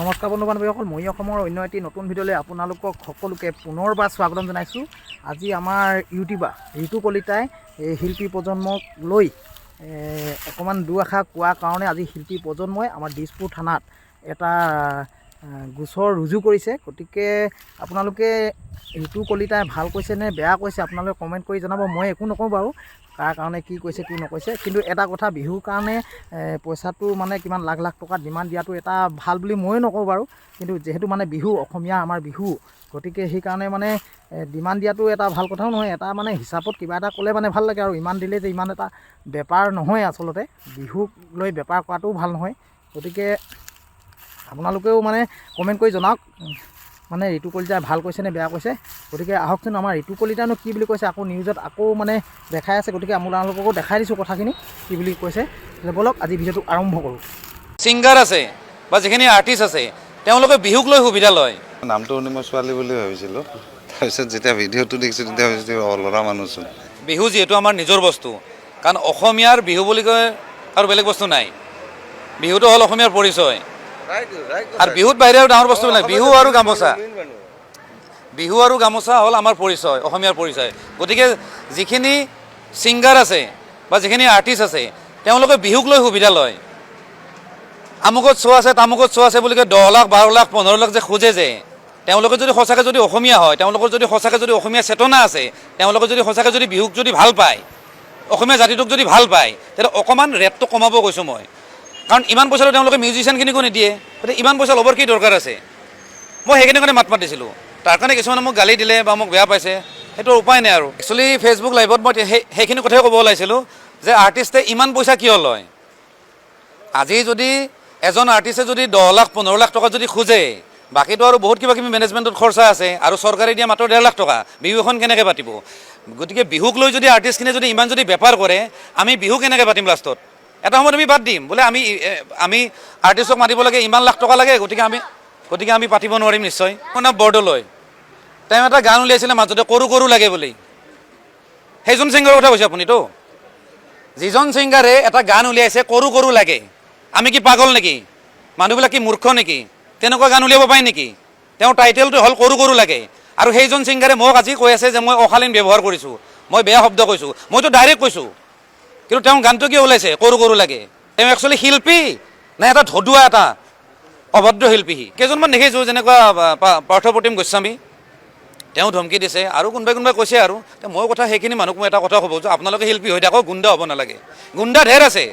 নমস্কাৰ বন্ধু বান্ধৱীসকল মই অসমৰ অন্য এটি নতুন ভিডিঅ'লৈ আপোনালোকক সকলোকে পুনৰবাৰ স্বাগতম জনাইছোঁ। আজি আমাৰ ইউটিউবাৰ ঋতু কলিতাই এই শিল্পী প্ৰজন্মক লৈ অকণমান দুআষাৰ কোৱাৰ কাৰণে আজি শিল্পী প্ৰজন্মই আমাৰ দিছপুৰ থানাত এটা গোচৰ ৰুজু কৰিছে। গতিকে আপোনালোকে ঋতু কলিতাই ভাল কৈছে নে বেয়া কৈছে আপোনালোকে কমেণ্ট কৰি জনাব। মই একো নকওঁ বাৰু কাৰ কাৰণে কি কৈছে কি নকৈছে। কিন্তু এটা কথা বিহুৰ কাৰণে পইচাটো মানে কিমান লাখ লাখ টকা ডিমাণ্ড দিয়াটো এটা ভাল বুলি ময়ো নকওঁ বাৰু। কিন্তু যিহেতু মানে বিহু অসমীয়া আমাৰ বিহু গতিকে সেইকাৰণে মানে ডিমাণ্ড দিয়াটো এটা ভাল কথাও নহয় এটা মানে হিচাপত কিবা এটা ক'লে মানে ভাল লাগে আৰু। ইমান দিলে যে ইমান এটা বেপাৰ নহয় আচলতে। বিহুক লৈ বেপাৰ কৰাটোও ভাল নহয়। গতিকে আপোনালোকেও মানে কমেণ্ট কৰি জনাওক। মানে ঋতু কলিতাই ভালো কৈছে নে বেয়া কৈছে? গতিকে আহকচোন আমাৰ ঋতু কলিতানো কি বুলি কৈছে আকৌ নিউজত আকৌ মানে দেখাই আছে। গতিকে আপোনালোককো দেখাই দিছোঁ কথাখিনি কি বুলি কৈছে। ব'লক আজি ভিডিঅ'টো আৰম্ভ কৰোঁ। ছিংগাৰ আছে বা যিখিনি আৰ্টিষ্ট আছে তেওঁলোকে বিহুক লৈ সুবিধা লয়। নামটো শুনি মই ছোৱালী বুলি ভাবিছিলোঁ। তাৰপিছত যেতিয়া ভিডিঅ'টো দেখিছোঁ তেতিয়া ভাবিছোঁ ল'ৰা মানুহচোন। বিহু যিহেতু আমাৰ নিজৰ বস্তু কাৰণ অসমীয়াৰ বিহু বুলি কয় আৰু বেলেগ বস্তু নাই। বিহুটো হ'ল অসমীয়াৰ পৰিচয়। আৰু বিহুত বাহিৰে আৰু ডাঙৰ বস্তু নাই। বিহু আৰু গামোচা। বিহু আৰু গামোচা হ'ল আমাৰ পৰিচয়, অসমীয়াৰ পৰিচয়। গতিকে যিখিনি ছিংগাৰ আছে বা যিখিনি আৰ্টিষ্ট আছে, তেওঁলোকে বিহুক লৈ সুবিধা লয়। আমুকত শ্ব' আছে, তামুকত শ্ব' আছে বুলি কয়, দহ লাখ, বাৰ লাখ, পোন্ধৰ লাখ যে খোজে যে, তেওঁলোকে যদি সঁচাকৈ যদি অসমীয়া হয়, তেওঁলোকৰ যদি সঁচাকৈ যদি অসমীয়া চেতনা আছে, তেওঁলোকে যদি সঁচাকৈ যদি বিহুক যদি ভালো পায়, অসমীয়া জাতিটোক যদি ভালো পায় তেতিয়া অকণমান ৰেটটো কমাব কৈছোঁ মই। কাৰণ ইমান পইচাটো তেওঁলোকে মিউজিচিয়ানখিনিকো নিদিয়ে গতিকে ইমান পইচা ল'বৰ কি দৰকাৰ আছে? মই সেইখিনি কাৰণে মাত মাতিছিলোঁ। তাৰ কাৰণে কিছুমানে মোক গালি দিলে বা মোক বেয়া পাইছে, সেইটো উপায় নাই আৰু। একচুৱেলি ফেচবুক লাইভত মই সেই, সেইখিনি কথাই ক'ব ওলাইছিলোঁ যে আৰ্টিষ্টে ইমান পইচা কিয় লয়? আজি যদি এজন আৰ্টিষ্টে যদি দহ লাখ, পোন্ধৰ লাখ টকা যদি খোজে, বাকীটো আৰু বহুত কিবা কিবি মেনেজমেণ্টত খৰচা আছে আৰু চৰকাৰে দিয়া মাত্ৰ ডেৰ লাখ টকা, বিহু এখন কেনেকৈ পাতিব? গতিকে বিহুক লৈ যদি আৰ্টিষ্টখিনিয়ে যদি ইমান যদি বেপাৰ কৰে, আমি বিহু কেনেকৈ পাতিম লাষ্টত? এটা সময়ত আমি বাদ দিম। বোলে আমি আমি আৰ্টিষ্টক মাতিব লাগে, ইমান লাখ টকা লাগে, গতিকে আমি গতিকে আমি পাতিব নোৱাৰিম নিশ্চয়। মোৰ নাম বৰদলৈ। তেওঁ এটা গান উলিয়াইছিলে মাজতে, কৰো কৰো লাগে বুলি। সেইজন ছিংগাৰৰ কথা কৈছে আপুনিতো। যিজন ছিংগাৰে এটা গান উলিয়াইছে, কৰো কৰো লাগে আমি কি পাগল নেকি? মানুহবিলাক কি মূৰ্খ নেকি? তেনেকুৱা গান উলিয়াব পাৰে নেকি? তেওঁৰ টাইটেলটো হ'ল কৰো কৰো লাগে আৰু সেইজন ছিংগাৰে মোক আজি কৈ আছে যে মই অশালীন ব্যৱহাৰ কৰিছোঁ, মই বেয়া শব্দ কৈছোঁ, মইতো ডাইৰেক্ট কৈছোঁ। কিন্তু তেওঁ গানটো কিয় ওলাইছে? কৰো কৰো লাগে। তেওঁ একচুৱেলি শিল্পী, নে এটা ধদুৱা এটা, অভদ্ৰ শিল্পী সি কেইজনমান দেখিছোঁ, যেনেকুৱা পাৰ্থপ্ৰতিম গোস্বামী। তেওঁ ধমকি দিছে। আৰু কোনোবাই কোনোবাই কৈছে আৰু। মই কথা সেইখিনি মানুহক মই এটা কথা ক'ব যে আপোনালোকে শিল্পী হৈ থাকক গুণ্ডা হ'ব নালাগে। গুণ্ডা ঢেৰ আছে।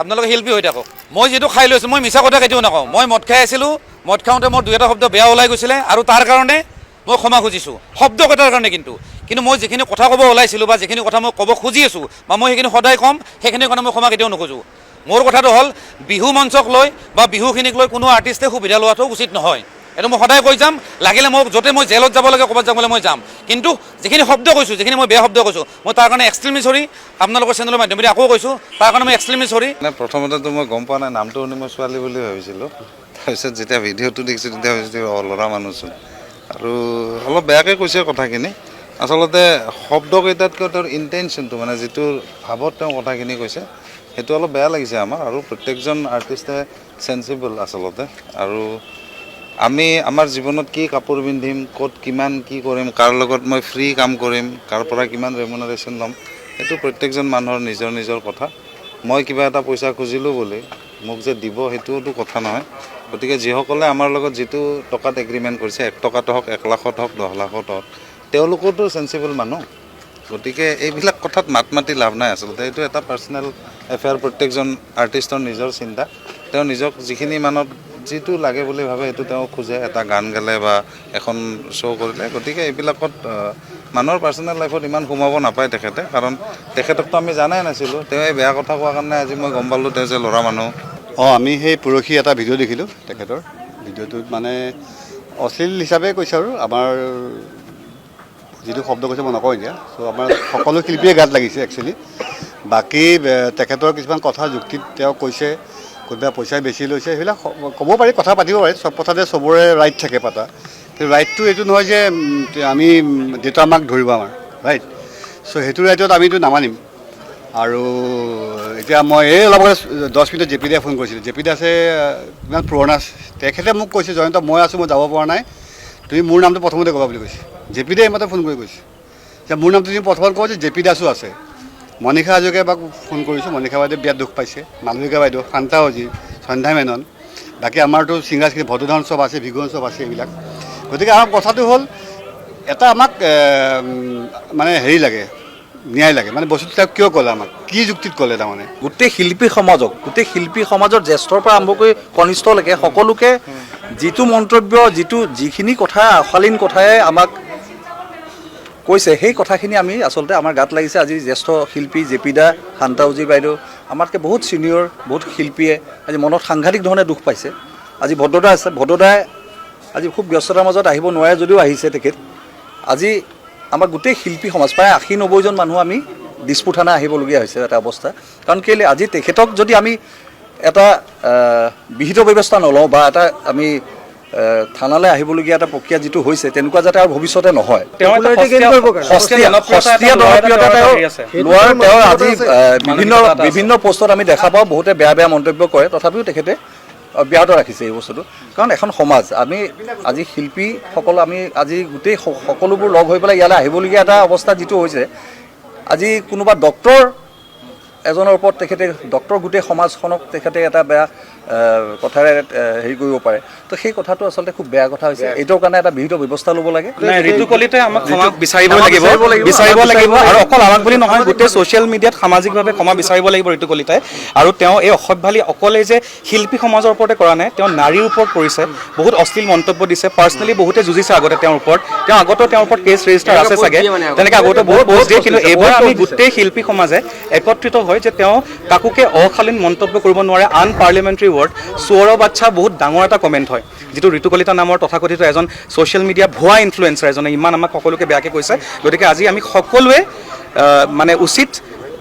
আপোনালোকে শিল্পী হৈ থাকক। মই যিটো খাই লৈছোঁ, মই মিছা কথা কেতিয়াও নকওঁ। মই মদ খাই আছিলোঁ। মদ খাওঁতে মোৰ দুই এটা শব্দ বেয়া ওলাই গৈছিলে। আৰু তাৰ কাৰণে মই ক্ষমা খুজিছোঁ। শব্দ কটাৰ কাৰণে কিন্তু। কিন্তু মই যিখিনি কথা ক'ব ওলাইছিলোঁ বা যিখিনি কথা মই ক'ব খুজি আছোঁ, বা মই সেইখিনি সদায় ক'ম, সেইখিনি কাৰণে মই ক্ষমা কেতিয়াও নোখোজোঁ। মোৰ কথাটো হ'ল, বিহু মঞ্চক লৈ বা বিহুখিনিক লৈ কোনো আৰ্টিষ্টে সুবিধা লোৱাটো উচিত নহয়। এইটো মই সদায় কৈ যাম, লাগিলে মোক য'তে মই জেলত যাব লাগে, ক'ৰবাত যাবলৈ মই যাম। কিন্তু যিখিনি শব্দ কৈছোঁ, যিখিনি মই বেয়া শব্দ কৈছোঁ, মই তাৰ কাৰণে এক্সট্ৰিমলি চৰি আপোনালোকৰ চেনেলৰ মাধ্যমেদি আকৌ কৈছোঁ, তাৰ কাৰণে মই এক্সট্ৰিমলি চৰি মানে প্ৰথমতেতো মই গম পোৱা নাই, নামটো শুনি মই ছোৱালী বুলি ভাবিছিলোঁ। তাৰপিছত যেতিয়া ভিডিঅ'টো দেখিছোঁ, তেতিয়া ভাবিছোঁ ল'ৰা মানুহচোন। আৰু অলপ বেয়াকৈ কৈছে কথাখিনি। আচলতে শব্দকেইটাতকৈ তেওঁৰ ইণ্টেনশ্যনটো মানে যিটো ভাৱত তেওঁ কথাখিনি কৈছে, সেইটো অলপ বেয়া লাগিছে আমাৰ আৰু প্ৰত্যেকজন আৰ্টিষ্টে চেঞ্চিবল আচলতে। আৰু আমি আমাৰ জীৱনত কি কাপোৰ পিন্ধিম, ক'ত কিমান কি কৰিম, কাৰ লগত মই ফ্ৰী কাম কৰিম, কাৰ পৰা কিমান ৰেমুনাৰেশ্যন ল'ম, সেইটো প্ৰত্যেকজন মানুহৰ নিজৰ নিজৰ কথা। মই কিবা এটা পইচা খুজিলোঁ বুলি, মোক যে দিব সেইটোতো কথা নহয়। গতিকে যিসকলে আমাৰ লগত যিটো টকাত এগ্ৰিমেণ্ট কৰিছে, এক টকাত হওক, এক লাখত হওক, দহ লাখত হওক তেওঁলোকোতো চেঞ্চিবল মানুহ। গতিকে এইবিলাক কথাত মাত মাতি লাভ নাই আচলতে। এইটো এটা পাৰ্চনেল এফেয়াৰ প্ৰত্যেকজন আৰ্টিষ্টৰ নিজৰ চিন্তা। তেওঁ নিজক যিখিনি মানত যিটো লাগে বুলি ভাবে, সেইটো তেওঁ খোজে। এটা গান গালে বা এখন শ্ব' কৰিলে। গতিকে এইবিলাকত মানুহৰ পাৰ্চনেল লাইফত ইমান সোমাব নাপায় তেখেতে। কাৰণ তেখেতকতো আমি জানাই নাছিলোঁ। তেওঁ এই বেয়া কথা কোৱাৰ কাৰণে আজি মই গম পালোঁ তেওঁ যে ল'ৰা মানুহ। অঁ, আমি সেই পৰহি এটা ভিডিঅ' দেখিলোঁ তেখেতৰ। ভিডিঅ'টোত মানে অশ্লীল হিচাপে কৈছে আৰু। আমাৰ যিটো শব্দ কৈছে মই নকওঁ এতিয়া। চ' আমাৰ সকলো শিল্পীয়ে গাত লাগিছে একচুৱেলি বাকী তেখেতৰ কিছুমান কথা, যুক্তিত তেওঁ কৈছে, কোনোবাই পইচা বেছি লৈছে, সেইবিলাক ক'ব পাৰি, কথা পাতিব পাৰি। চব কথাতে চবৰে ৰাইট থাকে পাতা। কিন্তু ৰাইটটো এইটো নহয় যে আমি দেউতা মাক ধৰিব আমাৰ ৰাইট চ' সেইটো ৰাইটত আমিতো নামানিম। আৰু, এতিয়া মই এই অলপ দহ মিনিটত জে পি দাই ফোন কৰিছিলোঁ। জে পি দাসে ইমান পুৰণা, তেখেতে মোক কৈছে, জয়ন্ত, মই আছোঁ, মই যাব পৰা নাই। তুমি মোৰ নামটো প্ৰথমতে ক'বা বুলি কৈছে। জে পি দাই এইমাত্ৰ ফোন কৰি কৈছে। যে মোৰ নামটো তুমি প্ৰথমত কওঁ যে জে পি দাসো আছে। মনীষা হাজৰিকাই বা ফোন কৰিছোঁ, মনীষা বাইদেউ বিয়াত দুখ পাইছে। মালবিকা বাইদেউ, শান্তা অজি সন্ধ্যা মেনন, বাকী আমাৰতো ছিংগাৰ ভদোধন চব আছে ভিগুন চব আছে এইবিলাক। গতিকে আমাৰ কথাটো হ'ল, এটা আমাক মানে হেৰি লাগে ন্যায় লাগে। মানে বস্তুটো তেওঁক কিয় ক'লে আমাক? কি যুক্তিত ক'লে তাৰমানে? গোটেই শিল্পী সমাজক, গোটেই শিল্পী সমাজৰ জ্যেষ্ঠৰ পৰা আৰম্ভ কৰি কনিষ্ঠলৈকে সকলোকে যিটো মন্তব্য, যিটো যিখিনি কথা অশালীন কথাই আমাক কৈছে, সেই কথাখিনি আমি আচলতে আমাৰ গাত লাগিছে। আজি জ্যেষ্ঠ শিল্পী জে পি শান্তাউজী বাইদেউ, আমাতকৈ বহুত ছিনিয়ৰ বহুত শিল্পীয়ে আজি মনত সাংঘাতিক ধৰণে দুখ পাইছে। আজি ভদ্ৰদা আছে ভদ্ৰদাই আজি খুব ব্যস্ততাৰ মাজত আহিব নোৱাৰে যদিও আহিছে তেখেত। আজি আমাৰ গোটেই শিল্পী সমাজ প্ৰায় আশী নব্বৈজন মানুহ আমি দিছপুৰ থানা আহিবলগীয়া হৈছে এটা অৱস্থা। কাৰণ কেলৈ আজি তেখেতক যদি আমি এটা বিহিত ব্যৱস্থা নলওঁ বা এটা আমি থানালৈ আহিবলগীয়া এটা প্ৰক্ৰিয়া যিটো হৈছে তেনেকুৱা যাতে আৰু ভৱিষ্যতে নহয়। লোৱাৰ তেওঁৰ তেওঁৰ আজি বিভিন্ন। বিভিন্ন পোষ্টত আমি দেখা পাওঁ বহুতে বেয়া বেয়া মন্তব্য কৰে। তথাপিও তেখেতে অব্যাহত ৰাখিছে এই বস্তুটো। কাৰণ এখন সমাজ আমি আজি শিল্পীসকল আমি আজি গোটেই সকলোবোৰ লগ হৈ পেলাই ইয়ালৈ আহিবলগীয়া এটা অৱস্থা যিটো হৈছে আজি কোনোবা ডক্তৰ এজনৰ ওপৰত তেখেতে ডক্তৰ গোটেই সমাজখনক তেখেতে এটা বেয়া কথাৰে হেৰি কৰিব পাৰে। তো সেই কথাটো আচলতে খুব বেয়া কথা হৈছে। এইটোৰ কাৰণে এটা বিহিত ব্যৱস্থা ল'ব লাগে। নাই ঋতু কলিতাই আমাক ক্ষমা বিচাৰিব লাগিব। বিচাৰিব লাগিব, আৰু অকল আমাক বুলি নহয় গোটেই ছ'চিয়েল মিডিয়াত সামাজিকভাৱে ক্ষমা বিচাৰিব লাগিব ঋতু কলিতাই। আৰু তেওঁ এই অসভ্যালি অকলে যে শিল্পী সমাজৰ ওপৰতে কৰা নাই তেওঁ নাৰীৰ ওপৰত কৰিছে। বহুত অশ্লীল মন্তব্য দিছে। পাৰ্চনেলি বহুতে যুঁজিছে আগতে তেওঁৰ ওপৰত। তেওঁ আগতেও তেওঁৰ ওপৰত কেছ ৰেজিষ্টাৰ আছে চাগে। তেনেকৈ আগতে বহুত পোষ্ট দিয়ে। কিন্তু এইবাৰ আমি গোটেই শিল্পী সমাজে একত্ৰিত হয় যে তেওঁ কাকোকে অশালীন মন্তব্য কৰিব নোৱাৰে আন পাৰ্লিয়ামেণ্টাৰী ৱৰ্ড চোৰৰ বাচ্ছা বহুত ডাঙৰ এটা কমেণ্ট হয়। যিটো ঋতু কলিতা নামৰ তথাকথিত এজন ছ'চিয়েল মিডিয়া ভুৱা ইনফ্লুৱেঞ্চাৰ এজনে ইমান আমাক সকলোকে বেয়াকৈ কৈছে। গতিকে আজি আমি সকলোৱে মানে উচিত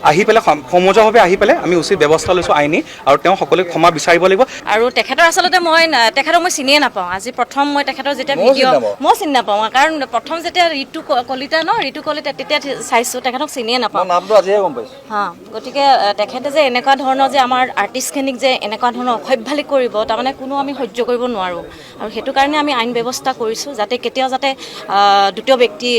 আহি পেলাই সম- সমজুৱাভাৱে আহি পেলাই আমি উচিত ব্যৱস্থা লৈছোঁ আইনী আৰু তেওঁ সকলোকে ক্ষমা বিচাৰিব লাগিব। আৰু তেখেতৰ আচলতে মই তেখেতক মই চিনিয়ে নাপাওঁ। আজি প্ৰথম মই তেখেতৰ যেতিয়া ভিডিঅ' মই চিনি নাপাওঁ। কাৰণ প্ৰথম যেতিয়া ঋতু কলিতা ন ঋতু কলিতা তেতিয়া চাইছোঁ তেখেতক চিনিয়ে নাপাওঁ। মই নামটো আজিহে গম পাইছোঁ। হা গতিকে তেখেতে যে এনেকুৱা ধৰণৰ যে আমাৰ আৰ্টিষ্টখিনিক যে এনেকুৱা ধৰণৰ অসভ্যালি কৰিব তাৰমানে কোনো আমি সহ্য কৰিব নোৱাৰোঁ। আৰু সেইটো কাৰণে আমি আইন ব্যৱস্থা কৰিছোঁ যাতে কেতিয়াও যাতে দ্বিতীয় ব্যক্তি